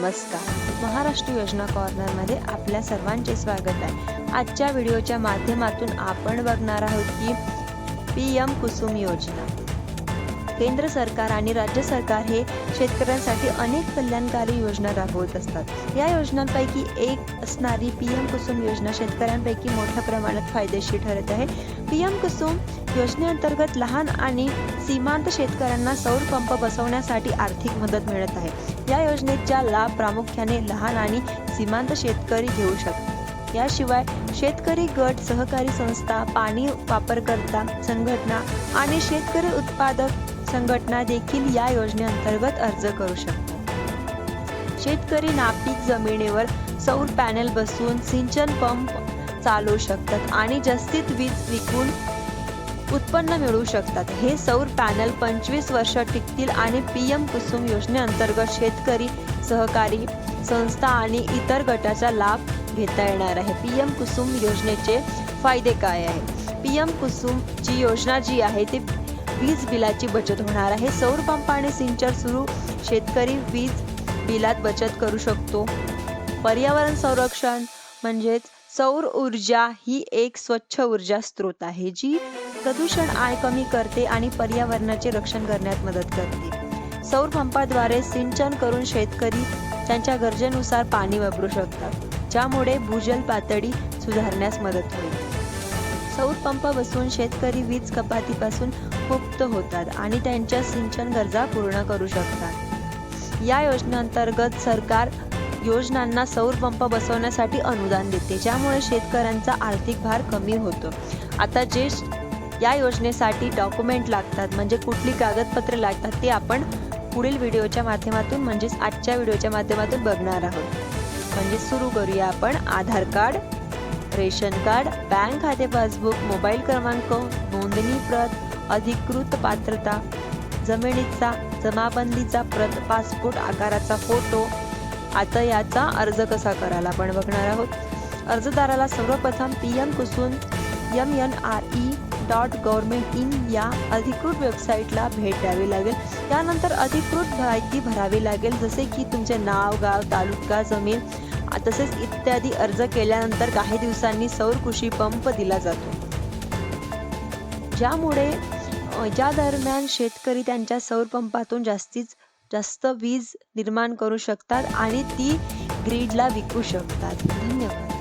नमस्कार महाराष्ट्र योजना कॉर्नरमध्ये आपल्या सर्वांचे स्वागत आहे. आजच्या व्हिडिओच्या माध्यमातून आपण बघणार आहोत की पी एम कुसुम योजना. केंद्र सरकार आणि राज्य सरकार हे शेतकऱ्यांसाठी अनेक कल्याणकारी योजना राबवत असतात. या योजनांपैकी एक असणारी पी एम कुसुम योजना शेतकऱ्यांपैकी मोठ्या प्रमाणात फायदेशीर ठरत आहे. पी एम कुसुम योजनेअंतर्गत लहान आणि सीमांत शेतकऱ्यांना सौर पंप बसवण्यासाठी आर्थिक मदत मिळत आहे. या योजनेचा लाभ प्रामुख्याने लहान आणि सीमांत शेतकरी घेऊ शकतात. याशिवाय शेतकरी गट सहकारी संस्था पाणी वापरकर्ता संघटना आणि शेतकरी उत्पादक संघटना देखील या योजनेअंतर्गत अर्ज करू शकतात. शेतकरी नापीक जमिनीवर सौर पॅनेल बसवून सिंचन पंप चालवू शकतात आणि जास्तीत वीज विकून उत्पन्न मिळवू शकतात. हे सौर पॅनल पंचवीस वर्ष टिकतील आणि पी एम कुसुम योजनेअंतर्गत शेतकरी सहकारी संस्था आणि इतर गटाचा लाभ घेता येणार आहे. पी एम कुसुम योजनेचे फायदे काय आहे? पी एम कुसुम ची योजना जी आहे ती वीज बिलाची बचत होणार आहे. सौर पंप आणि सिंचन सुरू शेतकरी वीज बिलात बचत करू शकतो. पर्यावरण संरक्षण म्हणजेच सौर ऊर्जा ही एक स्वच्छ ऊर्जा स्रोत आहे जी प्रदूषण आय कमी करते आणि पर्यावरणाचे रक्षण करण्यात मदत करते. सौर पंपाद्वारे सिंचन करून शेतकरी त्यांच्या गरजेनुसार पाणी वापरू शकतात ज्यामुळे भूजल पातळी सुधारण्यास मदत होईल. सौर पंप बसून शेतकरी वीज कपातीपासून मुक्त होतात आणि त्यांच्या सिंचन गरजा पूर्ण करू शकतात. या योजनेअंतर्गत सरकार योजनांना सौर पंप बसवण्यासाठी अनुदान देते ज्यामुळे शेतकऱ्यांचा आर्थिक भार कमी होतो. आता जे या योजनेसाठी डॉक्युमेंट लागतात. म्हणजे कुठली कागदपत्रे लागतात ते आपण पुढील व्हिडिओच्या माध्यमातून म्हणजेच आजच्या व्हिडिओच्या माध्यमातून बघणार आहोत. म्हणजे सुरू करूया आपण. Aadhaar card ration card bank खाते पासबुक मोबाईल क्रमांक नोंदणी प्रत अधिकृत पात्रता जमिनीचा जमाबंदीचा प्रत पासपोर्ट आकाराचा फोटो. आता याचा अर्ज कसा करायला आपण बघणार आहोत? अर्जदाराला सर्वप्रथम P M Kusum M N R E dot government in या अधिकृत वेबसाईटला भेट द्यावी लागेल. त्यानंतर अधिकृत माहिती भरावी लागेल जसे की तुमचे नाव गाव तालुका जमीन तसेच इत्यादी अर्ज केल्यानंतर काही दिवसांनी सौर कृषी पंप दिला जातो. ज्यामुळे ज्या दरम्यान शेतकरी त्यांच्या सौर पंपातून जास्तीत जास्त वीज निर्माण करू शकतात आणि ती ग्रीडला विकू शकतात. धन्यवाद.